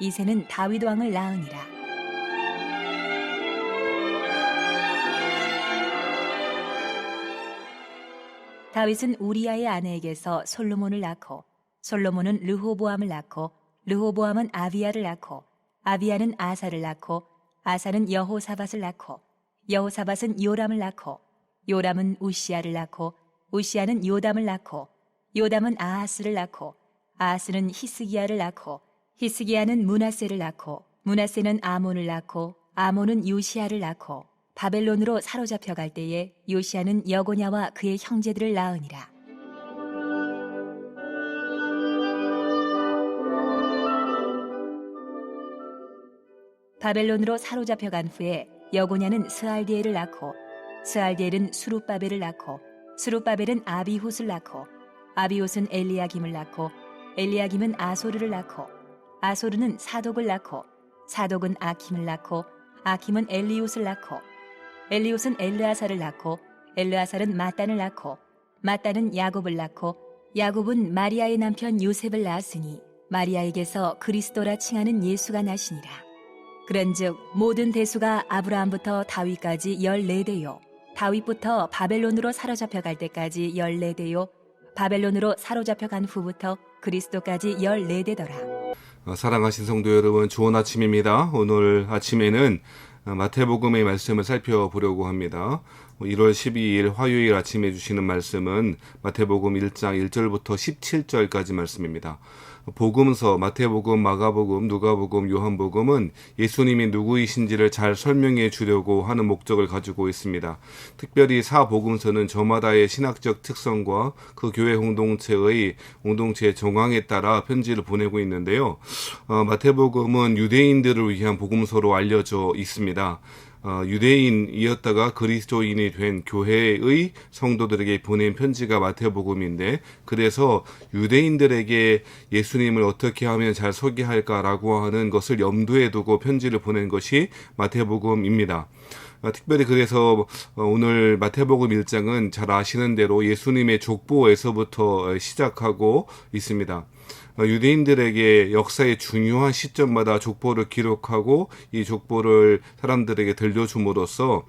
이세는 다윗 왕을 낳으니라. 다윗은 우리아의 아내에게서 솔로몬을 낳고 솔로몬은 르호보암을 낳고 르호보암은 아비야를 낳고 아비야는 아사를 낳고 아사는 여호사밧을 낳고 여호사밧은 요람을 낳고 요람은 우시아를 낳고 우시아는 요담을 낳고 요담은 아하스를 낳고 아하스는 히스기야를 낳고 히스기야는 문하세를 낳고 문하세는 아몬을 낳고 아몬은 요시아를 낳고 바벨론으로 사로잡혀 갈 때에 요시아는 여고냐와 그의 형제들을 낳으니라. 바벨론으로 사로잡혀 간 후에 여고냐는 스알디엘을 낳고 스알디엘은 수룹바벨을 낳고 수룹바벨은 아비훗을 낳고 아비훗은 엘리야김을 낳고 엘리야김은 아소르를 낳고 아소르는 사독을 낳고 사독은 아킴을 낳고 아킴은 엘리웃을 낳고 엘리웃은 엘르아사를 낳고 엘르아살은 마단을 낳고 마단은 야곱을 낳고 야곱은 마리아의 남편 요셉을 낳았으니 마리아에게서 그리스도라 칭하는 예수가 나시니라. 그런즉 모든 대수가 아브라함부터 다윗까지 열네 대요. 다윗부터 바벨론으로 사로잡혀 갈 때까지 열네 대요. 바벨론으로 사로잡혀 간 후부터 그리스도까지 열네 대더라. 어, 사랑하신 성도 여러분, 좋은 아침입니다. 오늘 아침에는 어, 마태복음의 말씀을 살펴보려고 합니다. 1월 12일 화요일 아침에 주시는 말씀은 마태복음 1장 1절부터 17절까지 말씀입니다. 복음서, 마태복음, 마가복음, 누가복음, 요한복음은 예수님이 누구이신지를 잘 설명해 주려고 하는 목적을 가지고 있습니다. 특별히 사복음서는 저마다의 신학적 특성과 그 교회 공동체의 공동체 정황에 따라 편지를 보내고 있는데요. 어, 마태복음은 유대인들을 위한 복음서로 알려져 있습니다. 어, 유대인이었다가 그리스도인이 된 교회의 성도들에게 보낸 편지가 마태복음인데 그래서 유대인들에게 예수님을 어떻게 하면 잘 소개할까라고 하는 것을 염두에 두고 편지를 보낸 것이 마태복음입니다. 어, 특별히 그래서 어, 오늘 마태복음 1장은 잘 아시는 대로 예수님의 족보에서부터 시작하고 있습니다. 어, 유대인들에게 역사의 중요한 시점마다 족보를 기록하고 이 족보를 사람들에게 들려줌으로써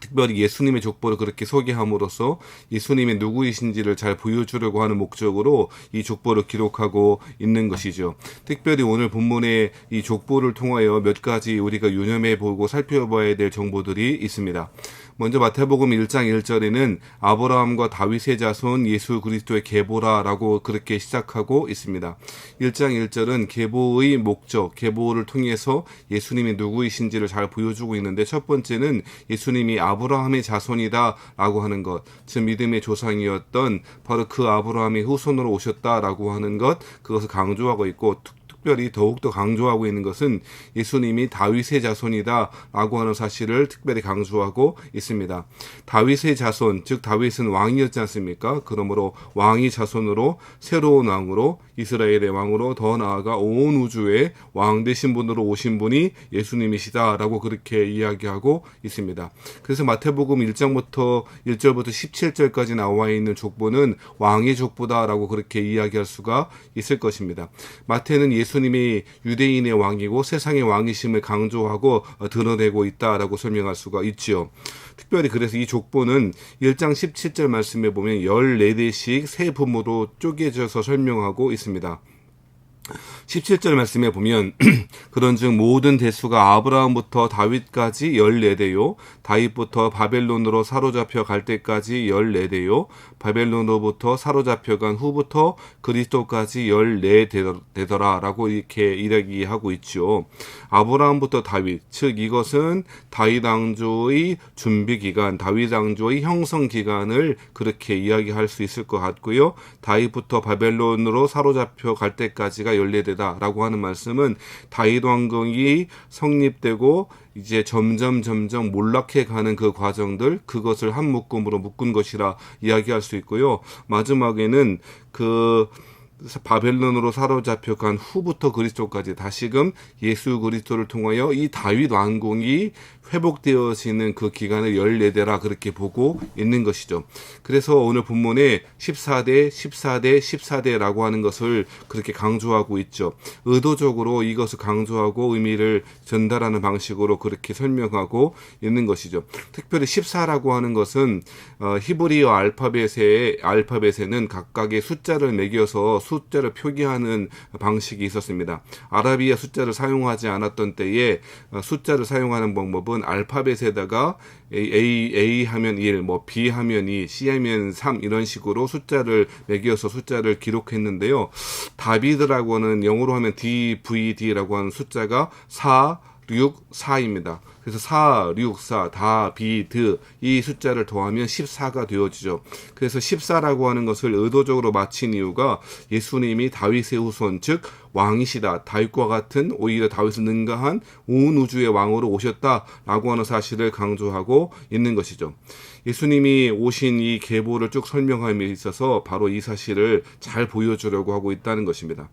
특별히 예수님의 족보를 그렇게 소개함으로써 예수님이 누구이신지를 잘 보여주려고 하는 목적으로 이 족보를 기록하고 있는 것이죠. 특별히 오늘 본문의 이 족보를 통하여 몇 가지 우리가 유념해 보고 살펴봐야 될 정보들이 있습니다. 먼저 마태복음 1장 1절에는 아브라함과 다윗의 자손 예수 그리스도의 계보라라고 그렇게 시작하고 있습니다. 1장 1절은 계보의 목적, 계보를 통해서 예수님이 누구이신지를 잘 보여주고 있는데 첫 번째는 예수님이 아브라함의 자손이다라고 하는 것, 즉 믿음의 조상이었던 바로 그 아브라함의 후손으로 오셨다라고 하는 것, 그것을 강조하고 있고 특별히 더욱더 강조하고 있는 것은 예수님이 다윗의 자손이다라고 하는 사실을 특별히 강조하고 있습니다. 다윗의 자손, 즉 다윗은 왕이었지 않습니까? 그러므로 왕이 자손으로 새로운 왕으로 이스라엘의 왕으로 더 나아가 온 우주의 왕 되신 분으로 오신 분이 예수님이시다라고 그렇게 이야기하고 있습니다. 그래서 마태복음 1장부터 1절부터 17절까지 나와 있는 족보는 왕의 족보다라고 그렇게 이야기할 수가 있을 것입니다. 마태는 예수 님이 유대인의 왕이고 세상의 왕이심을 강조하고 드러내고 있다라고 설명할 수가 있지요. 특별히 그래서 이 족보는 1장 17절 말씀에 보면 14대씩 세 부모로 쪼개져서 설명하고 있습니다. 17절 말씀에 보면 그런즉 모든 대수가 아브라함부터 다윗까지 14대요 다윗부터 바벨론으로 사로잡혀 갈 때까지 14대요 바벨론으로부터 사로잡혀 간 후부터 그리스도까지 14대더라라고 이렇게 이야기하고 있죠. 아브라함부터 다윗 즉 이것은 다윗 왕조의 준비 기간 다윗 왕조의 형성 기간을 그렇게 이야기할 수 있을 것 같고요. 다윗부터 바벨론으로 사로잡혀 갈 때까지가 14대다라고 하는 말씀은 다윗 왕궁이 성립되고 이제 점점 점점 몰락해 가는 그 과정들 그것을 한 묶음으로 묶은 것이라 이야기할 수 있고요. 마지막에는 그 바벨론으로 사로잡혀 간 후부터 그리스도까지 다시금 예수 그리스도를 통하여 이 다윗 왕궁이 회복되어지는 그 기간을 14대라 그렇게 보고 있는 것이죠. 그래서 오늘 본문에 14대, 14대, 14대라고 하는 것을 그렇게 강조하고 있죠. 의도적으로 이것을 강조하고 의미를 전달하는 방식으로 그렇게 설명하고 있는 것이죠. 특별히 14라고 하는 것은 어, 히브리어 알파벳의 알파벳에는 각각의 숫자를 매겨서 숫자를 표기하는 방식이 있었습니다. 아라비아 숫자를 사용하지 않았던 때에 어, 숫자를 사용하는 방법은 알파벳에다가 A, A, 하면 1, 뭐 B 하면 2, C 하면 3 이런 식으로 숫자를 매겨서 숫자를 기록했는데요. 다비드라고는 영어로 하면 DVD라고 하는 숫자가 4, 6, 4입니다. 그래서 4, 6, 4, 다, 비, 드, 이 숫자를 더하면 14가 되어지죠. 그래서 14라고 하는 것을 의도적으로 맞힌 이유가 예수님이 다윗의 후손, 즉, 왕이시다. 다윗과 같은 오히려 다윗을 능가한 온 우주의 왕으로 오셨다라고 하는 사실을 강조하고 있는 것이죠. 예수님이 오신 이 계보를 쭉 설명함에 있어서 바로 이 사실을 잘 보여주려고 하고 있다는 것입니다.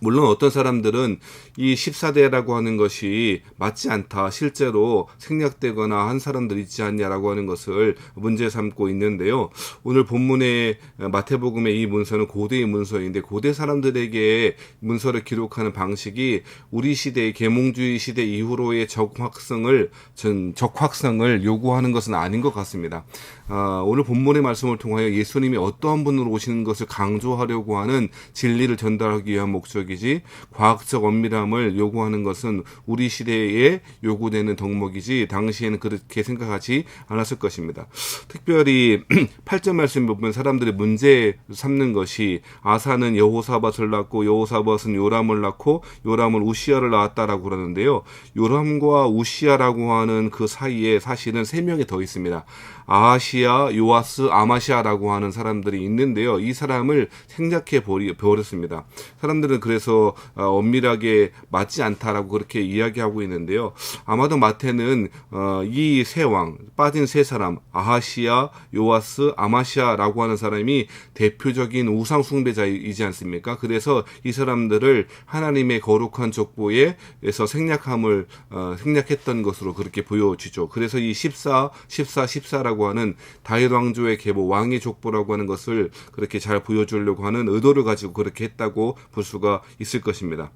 물론 어떤 사람들은 이 14대라고 하는 것이 맞지 않다. 실제로 생략되거나 한 사람들 있지 않냐라고 하는 것을 문제 삼고 있는데요. 오늘 본문의 마태복음의 이 문서는 고대의 문서인데 고대 사람들에게 문서를 기록하는 방식이 우리 시대의 계몽주의 시대 이후로의 적확성을 전 적확성을 요구하는 것은 아닌 것 같습니다. 아, 오늘 본문의 말씀을 통하여 예수님이 어떠한 분으로 오시는 것을 강조하려고 하는 진리를 전달하기 위한 목적이 지 과학적 엄밀함을 요구하는 것은 우리 시대에 요구되는 덕목이지 당시에는 그렇게 생각하지 않았을 것입니다. 특별히 8절 말씀 보면 사람들이 문제 삼는 것이 아사는 여호사밧을 낳고 여호사밧은 요람을 낳고 요람은 우시아를 낳았다라고 그러는데요. 요람과 우시아라고 하는 그 사이에 사실은 세 명이 더 있습니다. 아하시아, 요아스, 아마시아라고 하는 사람들이 있는데요. 이 사람을 생략해 버렸습니다. 사람들은 그래서 어, 엄밀하게 맞지 않다라고 그렇게 이야기하고 있는데요. 아마도 마태는 어, 이세 왕, 빠진 세 사람, 아하시아, 요아스, 아마시아라고 하는 사람이 대표적인 우상 숭배자이지 않습니까? 그래서 이 사람들을 하나님의 거룩한 족보에서 생략함을 어, 생략했던 것으로 그렇게 보여지죠. 그래서 이 14, 14, 14라고 하는 다윗 왕조의 계보 왕의 족보라고 하는 것을 그렇게 잘 보여주려고 하는 의도를 가지고 그렇게 했다고 볼 수가 있을 것입니다.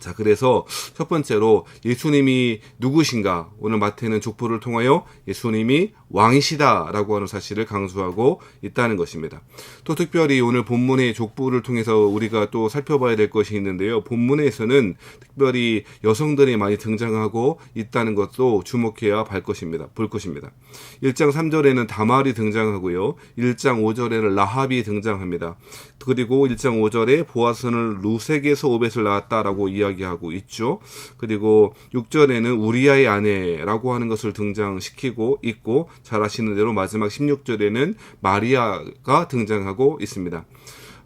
자, 그래서 첫 번째로 예수님이 누구신가? 오늘 마태는 족보를 통하여 예수님이 왕이시다라고 하는 사실을 강조하고 있다는 것입니다. 또 특별히 오늘 본문의 족보를 통해서 우리가 또 살펴봐야 될 것이 있는데요. 본문에서는 특별히 여성들이 많이 등장하고 있다는 것도 주목해야 할 것입니다. 볼 것입니다. 1장 3절에는 다말이 등장하고요. 1장 5절에는 라합이 등장합니다. 그리고 1장 5절에 보아스는 루색에서 오벳을 낳았다라고 이야기하고 있죠. 그리고 6절에는 우리아의 아내라고 하는 것을 등장시키고 있고 잘 아시는 대로 마지막 16절에는 마리아가 등장하고 있습니다.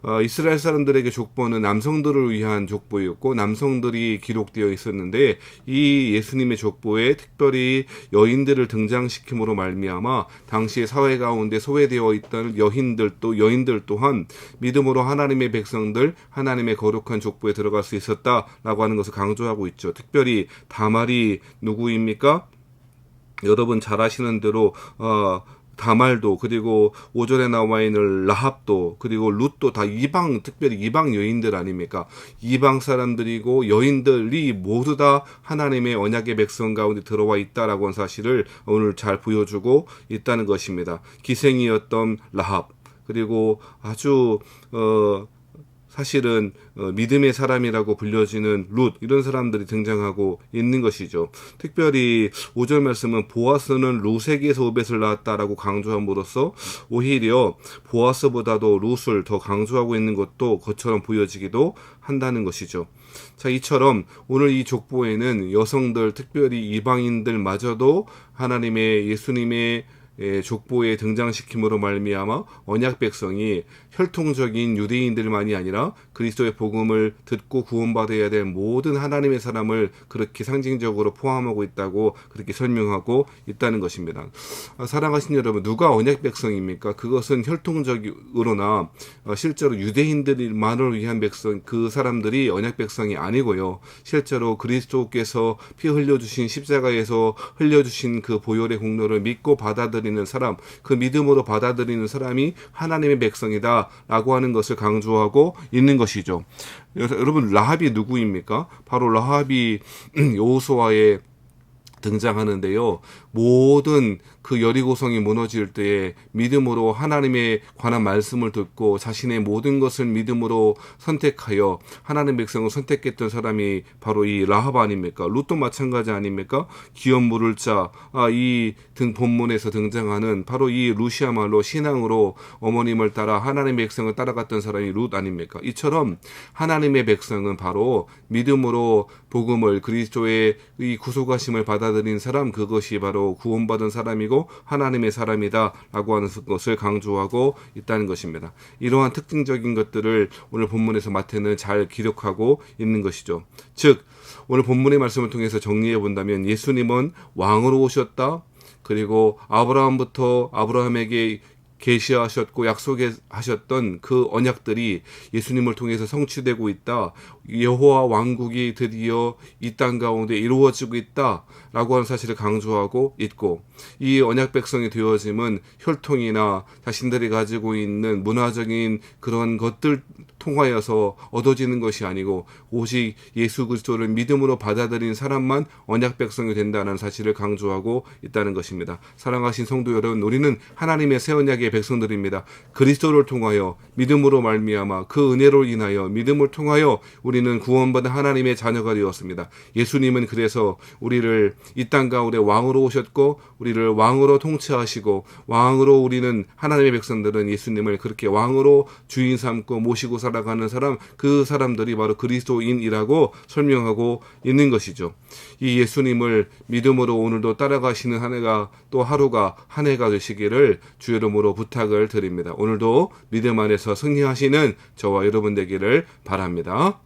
어, 이스라엘 사람들에게 족보는 남성들을 위한 족보였고 남성들이 기록되어 있었는데 이 예수님의 족보에 특별히 여인들을 등장시킴으로 말미암아 당시 사회 가운데 소외되어 있던 여인들 또 여인들 또한 믿음으로 하나님의 백성들 하나님의 거룩한 족보에 들어갈 수 있었다라고 하는 것을 강조하고 있죠. 특별히 다말이 누구입니까? 여러분 잘 아시는 대로 어 다말도 그리고 오절에 나와 있는 라합도 그리고 룻도 다 이방 특별히 이방 여인들 아닙니까? 이방 사람들이고 여인들이 모두 다 하나님의 언약의 백성 가운데 들어와 있다라고 하는 사실을 오늘 잘 보여주고 있다는 것입니다. 기생이었던 라합 그리고 아주 어 사실은 어, 믿음의 사람이라고 불려지는 룻 이런 사람들이 등장하고 있는 것이죠. 특별히 5절 말씀은 보아스는 룻에게서 오벳을 낳았다라고 강조함으로써 오히려 보아스보다도 룻을 더 강조하고 있는 것도 그처럼 보여지기도 한다는 것이죠. 자, 이처럼 오늘 이 족보에는 여성들, 특별히 이방인들마저도 하나님의 예수님의 예, 족보에 등장시킴으로 말미암아 언약 백성이 혈통적인 유대인들만이 아니라 그리스도의 복음을 듣고 구원받아야 될 모든 하나님의 사람을 그렇게 상징적으로 포함하고 있다고 그렇게 설명하고 있다는 것입니다. 아, 사랑하신 여러분, 누가 언약 백성입니까? 그것은 혈통적으로나 어, 실제로 유대인들만을 위한 백성, 그 사람들이 언약 백성이 아니고요. 실제로 그리스도께서 피 흘려 주신 십자가에서 흘려 주신 그 보혈의 공로를 믿고 받아들 이는 사람, 그 믿음으로 받아들이는 사람이 하나님의 백성이다라고 하는 것을 강조하고 있는 것이죠. 여러분 라합이 누구입니까? 바로 라합이 여호수아의 등장하는데요. 모든 그 여리고성이 무너질 때에 믿음으로 하나님의 관한 말씀을 듣고 자신의 모든 것을 믿음으로 선택하여 하나님 백성을 선택했던 사람이 바로 이 라합 아닙니까? 룻도 마찬가지 아닙니까? 기업 물을 자, 아, 이 등 본문에서 등장하는 바로 이 루시아말로 신앙으로 어머님을 따라 하나님의 백성을 따라갔던 사람이 룻 아닙니까? 이처럼 하나님의 백성은 바로 믿음으로 복음을 그리스도의 이 구속하심을 받아들인 사람 그것이 바로 구원받은 사람이고 하나님의 사람이다라고 하는 것을 강조하고 있다는 것입니다. 이러한 특징적인 것들을 오늘 본문에서 마태는 잘 기록하고 있는 것이죠. 즉 오늘 본문의 말씀을 통해서 정리해 본다면 예수님은 왕으로 오셨다. 그리고 아브라함부터 아브라함에게 계시하셨고 약속하셨던 그 언약들이 예수님을 통해서 성취되고 있다. 여호와 왕국이 드디어 이 땅 가운데 이루어지고 있다라고 하는 사실을 강조하고 있고 이 언약 백성이 되어짐은 혈통이나 자신들이 가지고 있는 문화적인 그런 것들 통하여서 얻어지는 것이 아니고 오직 예수 그리스도를 믿음으로 받아들인 사람만 언약 백성이 된다는 사실을 강조하고 있다는 것입니다. 사랑하신 성도 여러분, 우리는 하나님의 새 언약의 백성들입니다. 그리스도를 통하여 믿음으로 말미암아 그 은혜로 인하여 믿음을 통하여 우리는 구원받은 하나님의 자녀가 되었습니다. 예수님은 그래서 우리를 이 땅 가운데 왕으로 오셨고 우리를 왕으로 통치하시고 왕으로 우리는 하나님의 백성들은 예수님을 그렇게 왕으로 주인 삼고 모시고 살아가는 사람 그 사람들이 바로 그리스도인이라고 설명하고 있는 것이죠. 이 예수님을 믿음으로 오늘도 따라가시는 한 해가 또 하루가 한 해가 되시기를 주 이름으로 부탁을 드립니다. 오늘도 믿음 안에서 승리하시는 저와 여러분 되기를 바랍니다.